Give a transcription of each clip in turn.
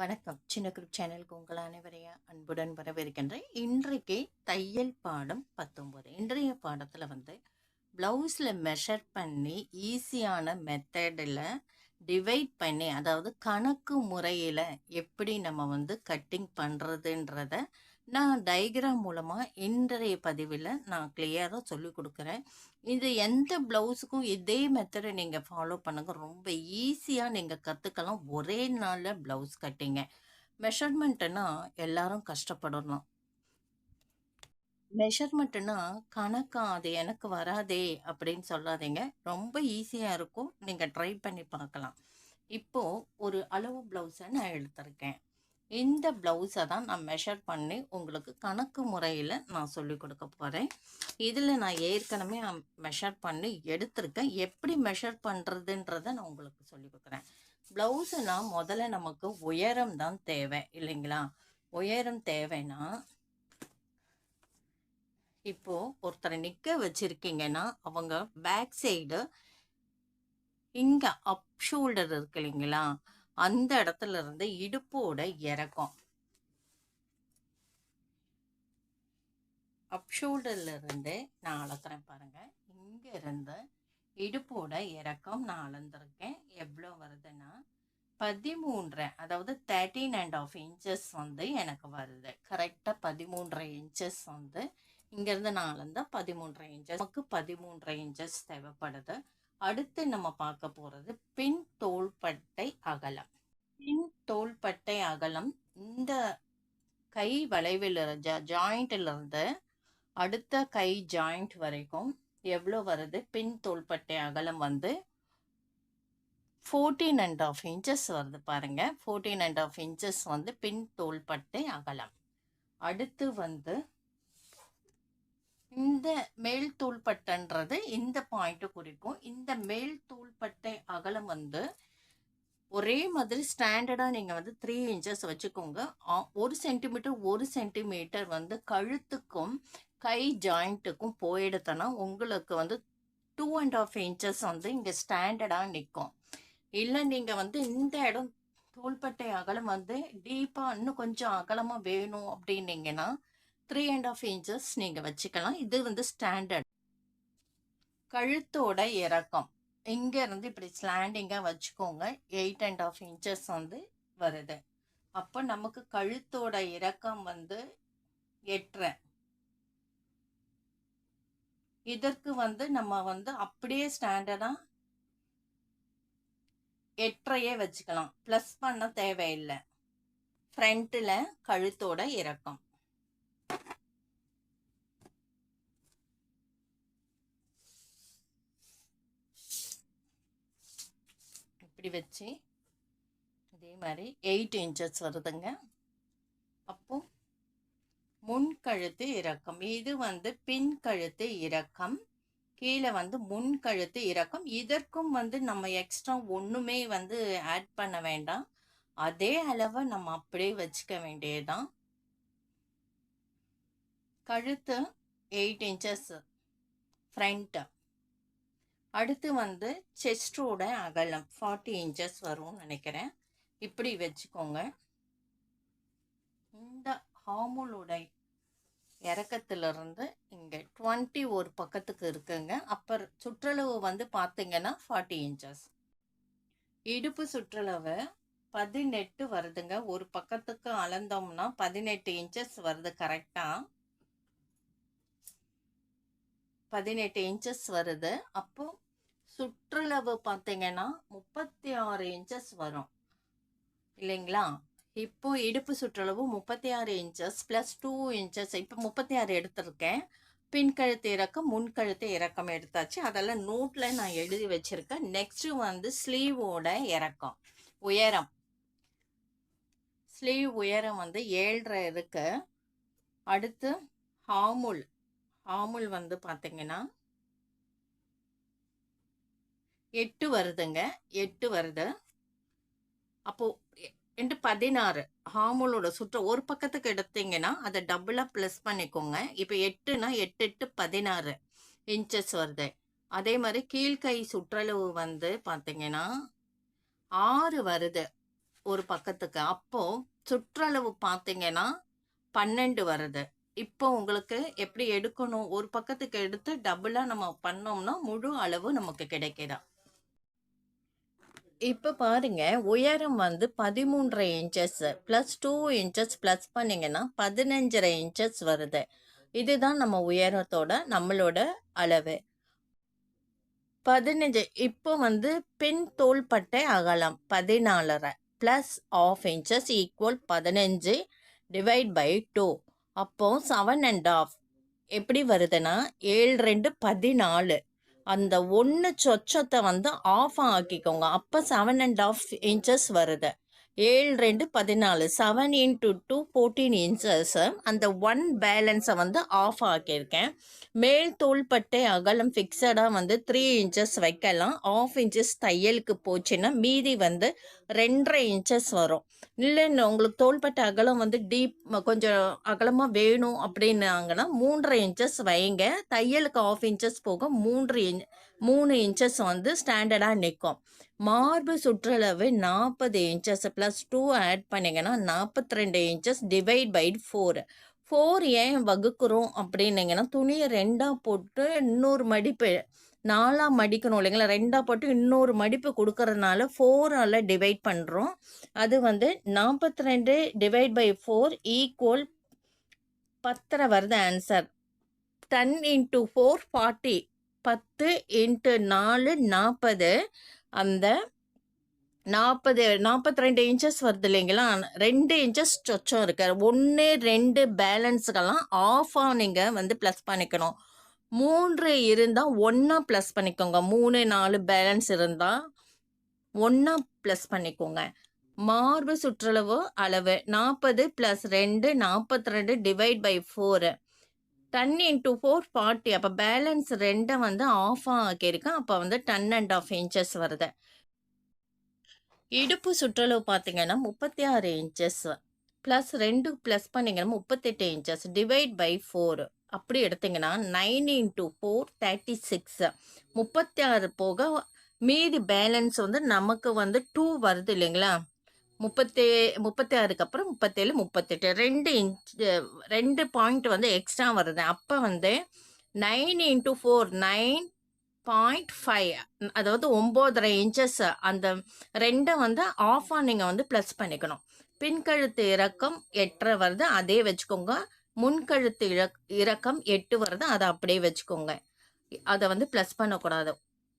வணக்கம். சின்ன குரூப் சேனலுக்கு உங்கள் அனைவரையும் அன்புடன் வரவேற்கின்றேன். இன்றைக்கு தையல் பாடம் பத்தொம்போது இன்றைய பாடத்தில் வந்து ப்ளவுஸில் மெஷர் பண்ணி ஈஸியான மெத்தடில் டிவைட் பண்ணி அதாவது கணக்கு முறையில் எப்படி நம்ம வந்து கட்டிங் பண்ணுறதுன்றத நான் டயக்ராம் மூலமாக இன்றைய பதிவில் நான் கிளியராக சொல்லி கொடுக்குறேன். இது எந்த ப்ளவுஸுக்கும் இதே மெத்தடை நீங்கள் ஃபாலோ பண்ணுங்கள் ரொம்ப ஈஸியாக நீங்கள் கற்றுக்கலாம் ஒரே நாளில் ப்ளவுஸ் கட்டிங்க. மெஷர்மெண்ட்டுனா எல்லாரும் கஷ்டப்படணும். மெஷர்மெண்ட்டுனா கணக்கா அது எனக்கு வராதே அப்படின்னு சொல்லாதீங்க. ரொம்ப ஈஸியாக இருக்கும். நீங்கள் ட்ரை பண்ணி பார்க்கலாம். இப்போது ஒரு அளவு ப்ளவுஸை நான் எடுத்திருக்கேன். இந்த ப்ளவுஸை தான் நான் மெஷர் பண்ணி உங்களுக்கு கணக்கு முறையில் நான் சொல்லி கொடுக்க போகிறேன் இதில் நான் ஏற்கனவே மெஷர் பண்ணி எடுத்திருக்கேன். எப்படி மெஷர் பண்ணுறதுன்றதை நான் உங்களுக்கு சொல்லி கொடுக்குறேன். ப்ளவுஸுனா முதல்ல நமக்கு உயரம் தான் தேவை இல்லைங்களா? உயரம் தேவைன்னா இப்போது ஒருத்தரை நிற்க வச்சுருக்கீங்கன்னா அவங்க பேக் சைடு இங்கே அப் ஷோல்டர் இருக்கு இல்லைங்களா? அந்த இடத்துல இருந்து இடுப்போட இறக்கம். அப் ஷோல்டர்ல இருந்து நான் அளக்குறேன் பாருங்க. இங்க இருந்து இடுப்போட இறக்கம் நான் அளந்திருக்கேன் எவ்வளோ வருதுன்னா பதிமூன்றரை அதாவது தேர்ட்டீன் அண்ட் ஆஃப் இன்ச்சஸ் வந்து எனக்கு வருது. கரெக்டாக பதிமூன்றரை இன்ச்சஸ் வந்து இங்கேருந்து நான் அளந்தா பதிமூன்றரை இன்ச்சஸ் நமக்கு பதிமூன்றரை இன்ச்சஸ் தேவைப்படுது. அடுத்து நம்ம பார்க்க போகிறது பின் தோள்பட்டை அகலம். பின் தோள்பட்டை அகலம் இந்த கை வளைவில் ஜாயிண்ட்ல இருந்து அடுத்த கை ஜாயிண்ட் வரைக்கும் எவ்வளோ வருது? பின் தோள்பட்டை அகலம் வந்து ஃபோர்டீன் அண்ட் ஆஃப் இன்ச்சஸ் வருது பாருங்க. ஃபோர்டீன் அண்ட் ஆஃப் இன்ச்சஸ் வந்து பின் தோள்பட்டை அகலம். அடுத்து வந்து இந்த மேல் தூள்பட்டைன்றது இந்த பாயிண்ட்டை குறிக்கும். இந்த மேல் தூள்பட்டை அகலம் வந்து ஒரே மாதிரி ஸ்டாண்டர்டாக நீங்கள் வந்து த்ரீ இன்ச்சஸ் வச்சுக்கோங்க. ஒரு சென்டிமீட்டர் ஒரு சென்டிமீட்டர் வந்து கழுத்துக்கும் கை ஜாயிண்ட்டுக்கும் போயிடுத்தனா உங்களுக்கு வந்து டூ அண்ட் ஆஃப் இன்ச்சஸ் வந்து இங்கே ஸ்டாண்டர்டாக நிற்கும் இல்லை நீங்கள் வந்து இந்த இடம் தோள்பட்டை அகலம் வந்து டீப்பாக இன்னும் கொஞ்சம் அகலமாக வேணும் அப்படின்னீங்கன்னா த்ரீ அண்ட் ஆஃப் இன்ச்சஸ் நீங்கள் வச்சுக்கலாம். இது வந்து ஸ்டாண்டர்ட் கழுத்தோட இறக்கம். இங்கேருந்து இப்படி ஸ்லாண்டிங்காக வச்சுக்கோங்க. எயிட் அண்ட் ஆஃப் இன்ச்சஸ் வந்து வருது. அப்போ நமக்கு கழுத்தோட இறக்கம் வந்து எட்டரை இதற்கு வந்து நம்ம வந்து அப்படியே ஸ்டாண்டர்டாக எட்டரையே வச்சுக்கலாம். ப்ளஸ் பண்ண தேவையில்லை. ஃப்ரண்ட்டில் கழுத்தோட இறக்கம். இப்படி வச்சு இதே மாதிரி எயிட் இன்ச்சஸ் வருதுங்க. அப்போ முன் கழுத்து இறக்கம். இது வந்து பின் கழுத்து இறக்கம். கீழே வந்து முன் கழுத்து இறக்கம். இதற்கும் வந்து நம்ம எக்ஸ்ட்ரா ஒன்றுமே வந்து ஆட் பண்ண வேண்டாம். அதே அளவை நம்ம அப்படியே வச்சுக்க வேண்டியதுதான். கழுத்து எயிட் இன்ச்சஸ் ஃப்ரண்ட்டு அடுத்து வந்து செஸ்டோட அகலம் ஃபார்ட்டி இன்ச்சஸ் வரும்னு நினைக்கிறேன். இப்படி வச்சுக்கோங்க. இந்த ஹாமுலோட இறக்கத்துலேருந்து இங்கே டுவெண்ட்டி ஒரு பக்கத்துக்கு இருக்குங்க. அப்புறம் சுற்றளவு வந்து பார்த்தீங்கன்னா ஃபார்ட்டி இன்ச்சஸ் இடுப்பு சுற்றளவு பதினெட்டு வருதுங்க. ஒரு பக்கத்துக்கு அளந்தோம்னா பதினெட்டு இன்ச்சஸ் வருது கரெக்டாக பதினெட்டு இன்ச்சஸ் வருது. அப்போ சுற்றளவு பார்த்தீங்கன்னா முப்பத்தி ஆறு இன்ச்சஸ் வரும். இல்லைங்களா? இப்போ இடுப்பு சுற்றளவு முப்பத்தி ஆறு இன்ச்சஸ் ப்ளஸ் டூ இன்ச்சஸ் இப்போ முப்பத்தி ஆறு எடுத்திருக்கேன் பின்கழுத்து இறக்கம் முன்கழுத்து இறக்கம் எடுத்தாச்சு. அதெல்லாம் நோட்டில் நான் எழுதி வச்சுருக்கேன். நெக்ஸ்ட்டு வந்து ஸ்லீவோட இறக்கம் உயரம். ஸ்லீவ் உயரம் வந்து ஏழரை இருக்கு. அடுத்து ஹாமுல் ஹாமுல் வந்து பார்த்தீங்கன்னா எட்டு வருதுங்க. எட்டு வருது. அப்போ ரெண்டு பதினாறு. ஹார்மோனோட சுற்ற ஒரு பக்கத்துக்கு எடுத்தீங்கன்னா அதை டபுளாக ப்ளஸ் பண்ணிக்கோங்க. இப்போ எட்டுனா எட்டு எட்டு பதினாறு இன்ச்சஸ் வருது. அதே மாதிரி கீழ்கை சுற்றளவு வந்து பார்த்தீங்கன்னா ஆறு வருது ஒரு பக்கத்துக்கு. அப்போ சுற்றளவு பார்த்தீங்கன்னா பன்னெண்டு வருது. இப்போ உங்களுக்கு எப்படி எடுக்கணும்? ஒரு பக்கத்துக்கு எடுத்து டபுளாக நம்ம பண்ணோம்னா முழு அளவு நமக்கு கிடைக்குதா? இப்போ பாருங்க உயரம் வந்து பதிமூன்றரை inches plus two inches plus பண்ணிங்கன்னா பதினஞ்சரை இன்ச்சஸ் வருது. இதுதான் நம்ம உயரத்தோட நம்மளோட அளவு. பதினஞ்சு இப்போ வந்து பின் தோள்பட்டை அகலம் பதினாலரை ப்ளஸ் ஆஃப் இன்ச்சஸ் ஈக்குவல் பதினஞ்சு டிவைட் பை டூ அப்போ செவன் அண்ட் ஆஃப் எப்படி வருதுன்னா ஏழு ரெண்டு பதினாலு. அந்த ஒன்று சொச்சத்தை வந்து ஆஃப் ஆக்கிக்கோங்க. அப்போ செவன் அண்ட் ஆஃப் இன்ச்சஸ் வருது. ஏழு ரெண்டு பதினாலு seven into two fourteen inches அந்த ஒன் பேலன்ஸை வந்து ஆஃப் ஆக்கியிருக்கேன். மேல் தோள்பட்டை அகலம் ஃபிக்ஸடாக வந்து த்ரீ இன்ச்சஸ் வைக்கலாம். ஆஃப் இன்ச்சஸ் தையலுக்கு போச்சுன்னா மீதி வந்து ரெண்டரை இன்ச்சஸ் வரும். இல்லைன்னு உங்களுக்கு தோள்பட்டை அகலம் வந்து டீப் கொஞ்சம் அகலமாக வேணும் அப்படின்னாங்கன்னா மூன்றரை இன்ச்சஸ் வைங்க. தையலுக்கு ஆஃப் இன்ச்சஸ் போக மூன்று இன் மூணு இன்ச்சஸ் வந்து ஸ்டாண்டர்டாக நிற்கும் மார்பு சுற்றளவு நாற்பது இன்ச்சஸ் ப்ளஸ் டூ ஆட் பண்ணிங்கன்னா நாற்பத்தி ரெண்டு inches divide by four four ஏன் வகுக்கிறோம் அப்படின்னீங்கன்னா துணியை ரெண்டாக போட்டு இன்னொரு மடிப்பு நாலாக மடிக்கணும் இல்லைங்களா? ரெண்டாக போட்டு இன்னொரு மடிப்பு கொடுக்கறதுனால ஃபோரால் டிவைட் பண்ணுறோம் அது வந்து நாற்பத்தி ரெண்டு டிவைட் பை ஃபோர் ஈக்குவல் பத்தரை வருது answer ten into four forty பத்து இன்ட்டு நாலு நாற்பது அந்த நாற்பது நாற்பத்தி ரெண்டு இன்ச்சஸ் வருது இல்லைங்களா? ரெண்டு இன்ச்சஸ் சொச்சம் இருக்கார் ஒன்று ரெண்டு பேலன்ஸுக்கெல்லாம் ஆஃபாக நீங்கள் வந்து ப்ளஸ் பண்ணிக்கணும். மூன்று இருந்தால் ஒன்றா ப்ளஸ் பண்ணிக்கோங்க. மூணு நாலு பேலன்ஸ் இருந்தால் ஒன்றா ப்ளஸ் பண்ணிக்கோங்க. மார்பு சுற்றளவு அளவு நாற்பது ப்ளஸ் ரெண்டு நாற்பத்தி ரெண்டு divide by four ten into four forty அப்போ பேலன்ஸ் ரெண்டை வந்து ஆஃப் ஆக்கியிருக்கேன். அப்போ வந்து டென் அண்ட் ஆஃப் இன்ச்சஸ் வருது. இடுப்பு சுற்றளவு பார்த்தீங்கன்னா முப்பத்தி ஆறு இன்ச்சஸ் ப்ளஸ் ரெண்டு ப்ளஸ் பண்ணிங்கன்னா முப்பத்தெட்டு இன்ச்சஸ் டிவைட் பை ஃபோர் அப்படி எடுத்தீங்கன்னா nine into four thirty six முப்பத்தி ஆறு போக மீதி பேலன்ஸ் வந்து நமக்கு வந்து டூ வருது இல்லைங்களா? முப்பத்தே முப்பத்தி ஆறுக்கு அப்புறம் முப்பத்தேழு முப்பத்தெட்டு ரெண்டு இன்ச் ரெண்டு பாயிண்ட் வந்து எக்ஸ்ட்ரா வருது. அப்போ வந்து nine into four nine point five அதாவது ஒம்போதரை இன்ச்சஸ் அந்த ரெண்டை வந்து ஆஃபாக நீங்கள் வந்து ப்ளஸ் பண்ணிக்கணும். பின்கழுத்து இறக்கம் எட்டரை வருது அதே வச்சுக்கோங்க. முன்கழுத்து இறக் இறக்கம் எட்டு வருது அதை அப்படியே வச்சுக்கோங்க. அதை வந்து ப்ளஸ் பண்ணக்கூடாது.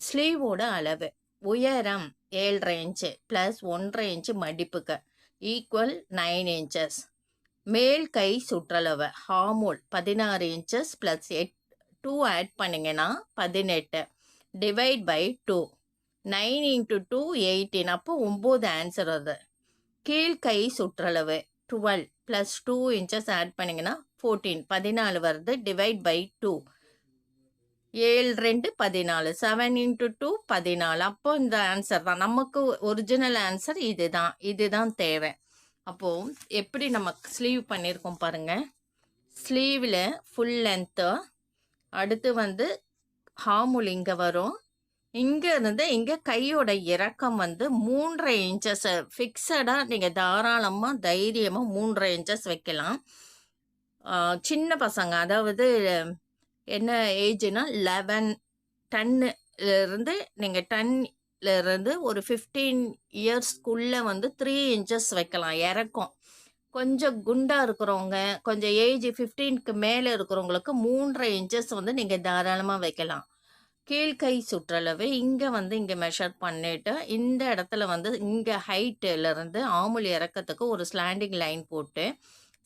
ஸ்லீவோட அளவு உயரம் ஏழரை இன்ச்சு ப்ளஸ் ஒன்றரை இன்ச்சு மடிப்புக்கு. ஈக்குவல் நைன் இன்ச்சஸ் மேல் கை சுற்றளவு ஹார்மோல் பதினாறு இன்ச்சஸ் ப்ளஸ் எட் டூ ஆட் பண்ணிங்கன்னா பதினெட்டு. Divide by two nine into two eighteen அப்போ ஒம்பது ஆன்சர் வருது. கீழ் கை சுற்றளவு twelve plus two inches add பண்ணிங்கன்னா ஃபோர்டீன் பதினாலு வருது டிவைட் பை டூ ஏழு ரெண்டு பதினாலு. செவன் இன்ட்டு டூ பதினாலு. அப்போ இந்த ஆன்சர் தான். நமக்கு ஒரிஜினல் ஆன்சர் இது இதுதான். இதுதான் தேவை. அப்போது எப்படி நம்ம ஸ்லீவ் பண்ணியிருக்கோம் பாருங்கள் ஸ்லீவில் ஃபுல் லென்த்து அடுத்து வந்து ஹாமுல் இங்கே வரும். இங்கேருந்து இங்கே கையோட இறக்கம் வந்து மூன்றரை இன்ச்சஸ் ஃபிக்ஸடாக நீங்கள் தாராளமாக தைரியமாக மூன்றரை இன்ச்சஸ் வைக்கலாம். சின்ன பசங்க அதாவது என்ன ஏஜ்னா லெவன் டன்னு இருந்து நீங்கள் டன்ல இருந்து ஒரு ஃபிஃப்டீன் இயர்ஸ்க்குள்ளே வந்து த்ரீ இன்ச்சஸ் வைக்கலாம் இறக்கம். கொஞ்சம் குண்டாக இருக்கிறவங்க கொஞ்சம் ஏஜ் ஃபிஃப்டீனுக்கு மேலே இருக்கிறவங்களுக்கு மூன்றரை இன்ச்சஸ் வந்து நீங்கள் தாராளமாக வைக்கலாம். கீழ்கை சுற்றளவு இங்கே வந்து இங்கே மெஷர் பண்ணிவிட்டு இந்த இடத்துல வந்து இங்கே ஹைட்டிலேருந்து ஆமுல் இறக்கத்துக்கு ஒரு ஸ்லாண்டிங் லைன் போட்டு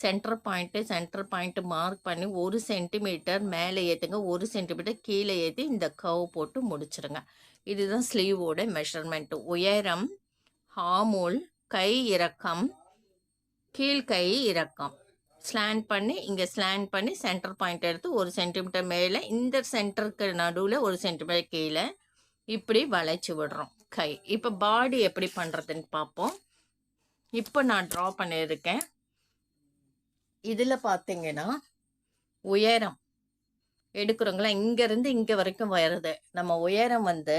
centre point centre point mark பண்ணி ஒரு சென்டிமீட்டர் மேலே ஏற்றுங்க ஒரு சென்டிமீட்டர் கீழே ஏற்றி இந்த கவ் போட்டு முடிச்சிருங்க. இதுதான் ஸ்லீவோட மெஷர்மெண்ட்டு உயரம் ஹாமூல் கை இறக்கம் கீழ்கை இறக்கம். ஸ்லாண்ட் பண்ணி இங்கே ஸ்லாண்ட் பண்ணி சென்டர் பாயிண்ட் எடுத்து ஒரு சென்டிமீட்டர் மேலே இந்த சென்டருக்கு நடுவில் ஒரு சென்டிமீட்டர் கீழே இப்படி வளைச்சி விடுறோம். கை. இப்போ பாடி எப்படி பண்ணுறதுன்னு பார்ப்போம். இப்போ நான் ட்ரா பண்ணியிருக்கேன். இதில் பார்த்தீங்கன்னா உயரம் எடுக்கிறோங்களா? இங்கேருந்து இங்கே வரைக்கும் வருது. நம்ம உயரம் வந்து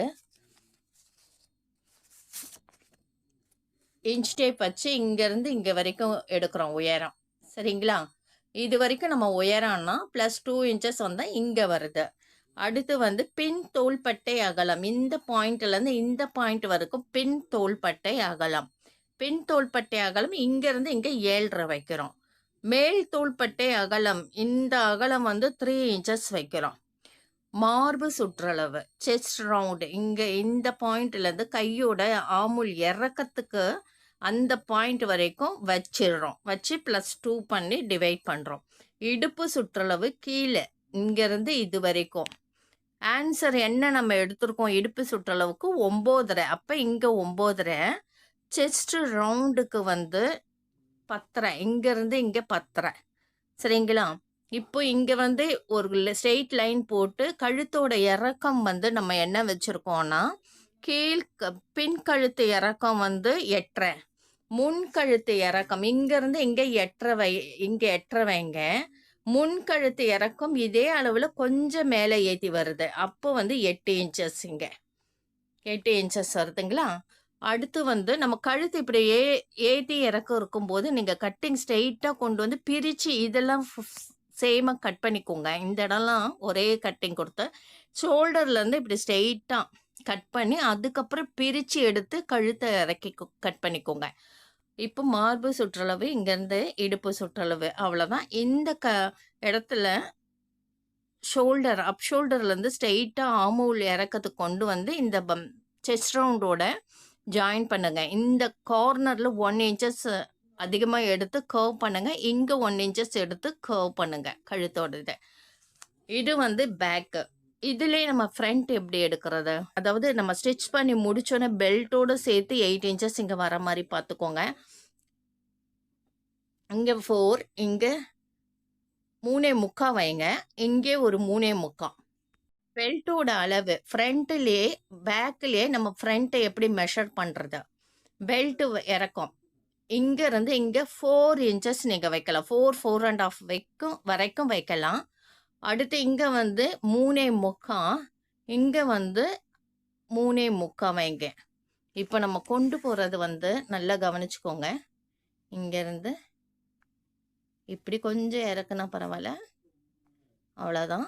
இன்ச் டேப் வச்சு இங்கேருந்து இங்கே வரைக்கும் எடுக்கிறோம் உயரம். சரிங்களா? இது வரைக்கும் நம்ம உயரம்னா ப்ளஸ் டூ இன்ச்சஸ் வந்தால் இங்கே வருது. அடுத்து வந்து பின் தோள்பட்டை அகலம். இந்த பாயிண்ட்லேருந்து இந்த பாயிண்ட் வரைக்கும் பின் தோள்பட்டை அகலம். பின் தோள்பட்டை அகலம் இங்கேருந்து இங்கே ஏழ்ரை வைக்கிறோம். மேல் தோள்பட்டை அகலம் இந்த அகலம் வந்து த்ரீ இன்ச்சஸ் வைக்கிறோம். மார்பு சுற்றளவு செஸ்ட் ரவுண்டு இங்கே இந்த பாயிண்ட்லேருந்து கையோட ஆமுல் இறக்கத்துக்கு அந்த பாயிண்ட் வரைக்கும் வச்சிடுறோம். வச்சு ப்ளஸ் டூ பண்ணி டிவைட் பண்ணுறோம் இடுப்பு சுற்றளவு கீழே இங்கேருந்து இது வரைக்கும். ஆன்சர் என்ன நம்ம எடுத்திருக்கோம்? இடுப்பு சுற்றளவுக்கு ஒம்போதரை. அப்போ இங்கே ஒம்போதரை. செஸ்ட் ரவுண்டுக்கு வந்து பத்தரை. இங்கேருந்து இங்கே பத்தரை. சரிங்களா? இப்போ இங்கே வந்து ஒரு ஸ்ட்ரெயிட் லைன் போட்டு கழுத்தோட இறக்கம் வந்து நம்ம என்ன வச்சுருக்கோன்னா கீழ் பின் கழுத்து இறக்கம் வந்து எட்டரை. முன் கழுத்து இறக்கம். இங்கேருந்து இங்கே எட்டரை வை இங்கே எட்டரை வைங்க. முன்கழுத்து இறக்கம் இதே அளவில் கொஞ்சம் மேலே ஏற்றி வருது. அப்போ வந்து எட்டு இன்ச்சஸ் இங்கே. எட்டு இன்ச்சஸ் வருதுங்களா? அடுத்து வந்து நம்ம கழுத்து இப்படி ஏ ஏற்றி இறக்கம் இருக்கும்போது நீங்கள் கட்டிங் ஸ்ட்ரெயிட்டாக கொண்டு வந்து பிரித்து இதெல்லாம் சேமாக கட் பண்ணிக்கோங்க. இந்த இடம்லாம் ஒரே கட்டிங் கொடுத்து ஷோல்டர்லேருந்து இப்படி ஸ்ட்ரெயிட்டாக கட் பண்ணி அதுக்கப்புறம் பிரித்து எடுத்து கழுத்தை இறக்கி கட் பண்ணிக்கோங்க. இப்போ மார்பு சுற்றளவு இங்கேருந்து இடுப்பு சுற்றளவு அவ்வளோதான் இந்த க இடத்துல ஷோல்டர் அப் ஷோல்டர்லேருந்து ஸ்ட்ரெயிட்டாக ஆமூல் இறக்கத்துக்கு கொண்டு வந்து இந்த பம் செஸ்ட் ரவுண்டோட ஜாயின் பண்ணுங்கள் இந்த கார்னரில் ஒன் இன்ச்சஸ் அதிகமாக எடுத்து கர்வ் பண்ணுங்கள் இங்கே ஒன் இன்ச்சஸ் எடுத்து கர்வ் பண்ணுங்கள் கழுத்தோட இது. வந்து பேக்கு இதுலேயே நம்ம ஃப்ரண்ட் எப்படி எடுக்கிறது? அதாவது நம்ம ஸ்டிச் பண்ணி முடிச்சோன்னே பெல்ட்டோடு சேர்த்து எயிட் இன்ச்சஸ் இங்கே வர மாதிரி பார்த்துக்கோங்க. இங்கே ஃபோர் இங்கே மூணே முக்கா வைங்க. இங்கே ஒரு மூணே முக்கா. பெல்ட்டோட அளவு ஃப்ரண்ட்லேயே பேக்லேயே நம்ம ஃப்ரண்ட்டை எப்படி மெஷர் பண்ணுறது பெல்ட்டு இறக்கம். இங்கேருந்து இங்கே ஃபோர் இன்ச்சஸ் நீங்கள் வைக்கலாம். ஃபோர் ஃபோர் அண்ட் ஆஃப் வைக்கும் வரைக்கும் வைக்கலாம். அடுத்து இங்கே வந்து மூணே முக்கா இங்கே வந்து மூணே முக்கா வைங்க. இப்போ நம்ம கொண்டு போகிறது வந்து நல்லா கவனிச்சுக்கோங்க. இங்கேருந்து இப்படி கொஞ்சம் இறக்குனா பரவாயில்ல. அவ்வளோதான்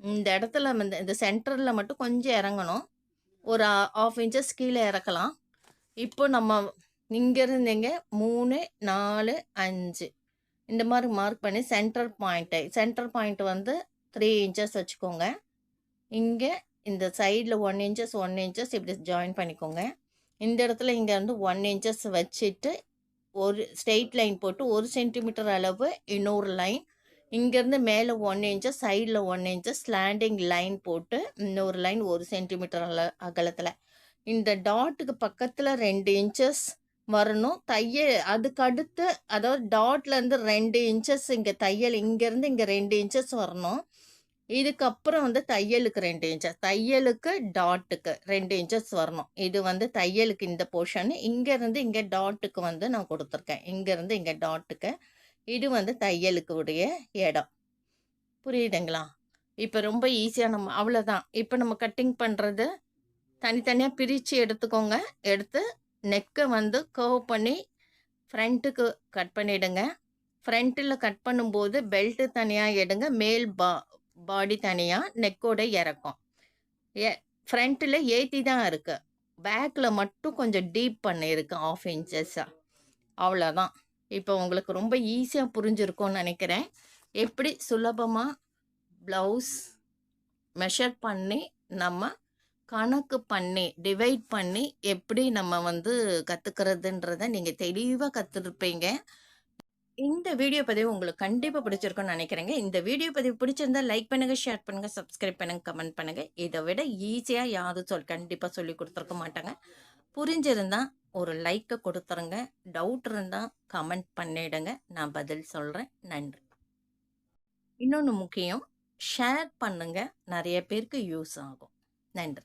இந்த இடத்துல வந்து இந்த சென்டரில் மட்டும் கொஞ்சம் இறங்கணும். ஒரு ஆஃப் இன்ச்சஸ் கீழே இறக்கலாம். இப்போ நம்ம இங்கேருந்தீங்க மூணு நாலு அஞ்சு. இந்த மாதிரி மார்க் பண்ணி சென்டர் பாயிண்ட்டை சென்டர் பாயிண்ட் வந்து த்ரீ இன்ச்சஸ் வச்சுக்கோங்க. இங்கே இந்த சைடில் ஒன் இன்ச்சஸ் ஒன் இன்ச்சஸ் இப்படி ஜாயின் பண்ணிக்கோங்க. இந்த இடத்துல இங்கே வந்து ஒன் இன்ச்சஸ் வச்சுட்டு ஒரு ஸ்ட்ரெயிட் லைன் போட்டு ஒரு சென்டிமீட்டர் அளவு இன்னொரு லைன் இங்கேருந்து மேலே ஒன் இன்ச்சஸ் சைடில் ஒன் இன்ச்சஸ் ஸ்லாண்டிங் லைன் போட்டு இன்னொரு லைன் ஒரு சென்டிமீட்டர் அள அகலத்தில். இந்த டாட்டுக்கு பக்கத்தில் ரெண்டு இன்ச்சஸ் வரணும். தையல் அதுக்கு அடுத்து அதாவது டாட்லேருந்து ரெண்டு இன்ச்சஸ் இங்கே தையல் இங்கேருந்து இங்கே ரெண்டு இன்ச்சஸ் வரணும். இதுக்கப்புறம் வந்து தையலுக்கு ரெண்டு இன்ச்சஸ் தையலுக்கு டாட்டுக்கு ரெண்டு இன்ச்சஸ் வரணும். இது வந்து தையலுக்கு இந்த போர்ஷன் இங்கேருந்து இங்கே டாட்டுக்கு வந்து நான் கொடுத்துருக்கேன். இங்கேருந்து இங்கே டாட்டுக்கு இது வந்து தையலுக்கு உடைய இடம். புரியுதுங்களா? இப்போ ரொம்ப ஈஸியாக நம்ம அவ்வளோதான் இப்போ நம்ம கட்டிங் பண்ணுறது தனித்தனியாக பிரித்து எடுத்துக்கோங்க. எடுத்து நெக்கை வந்து கர்வ் பண்ணி ஃப்ரண்ட்டுக்கு கட் பண்ணிவிடுங்க ஃப்ரண்ட்டில் கட் பண்ணும்போது பெல்ட்டு தனியாக எடுங்க. மேல் பா பாடி தனியாக நெக்கோட இறக்கும். ஏ ஃப்ரண்ட்டில் ஏற்றி தான் இருக்குது பேக்கில் மட்டும் கொஞ்சம் டீப் பண்ணியிருக்கு ஆஃப் இன்ச்சஸாக அவ்வளோதான் இப்போ உங்களுக்கு ரொம்ப ஈஸியாக புரிஞ்சிருக்கும்னு நினைக்கிறேன். எப்படி சுலபமாக ப்ளவுஸ் மெஷர் பண்ணி நம்ம கணக்கு பண்ணி டிவைட் பண்ணி எப்படி நம்ம வந்து கற்றுக்கிறதுன்றத நீங்கள் தெளிவாக கற்றுருப்பீங்க இந்த வீடியோ பதிவு உங்களுக்கு கண்டிப்பாக பிடிச்சிருக்கும்னு நினைக்கிறேங்க. இந்த வீடியோ பதிவு பிடிச்சிருந்தா லைக் பண்ணுங்கள் ஷேர் பண்ணுங்கள் சப்ஸ்கிரைப் பண்ணுங்கள் கமெண்ட் பண்ணுங்கள் இதை விட ஈஸியாக யாரும் சொல் கண்டிப்பாக சொல்லி கொடுத்துருக்க மாட்டாங்க. புரிஞ்சிருந்தால் ஒரு லைக்கை கொடுத்துருங்க. டவுட் இருந்தால் கமெண்ட் பண்ணிடுங்க. நான் பதில் சொல்கிறேன் நன்றி. இன்னொன்று முக்கியம் ஷேர் பண்ணுங்கள் நிறைய பேருக்கு யூஸ் ஆகும். நன்றி.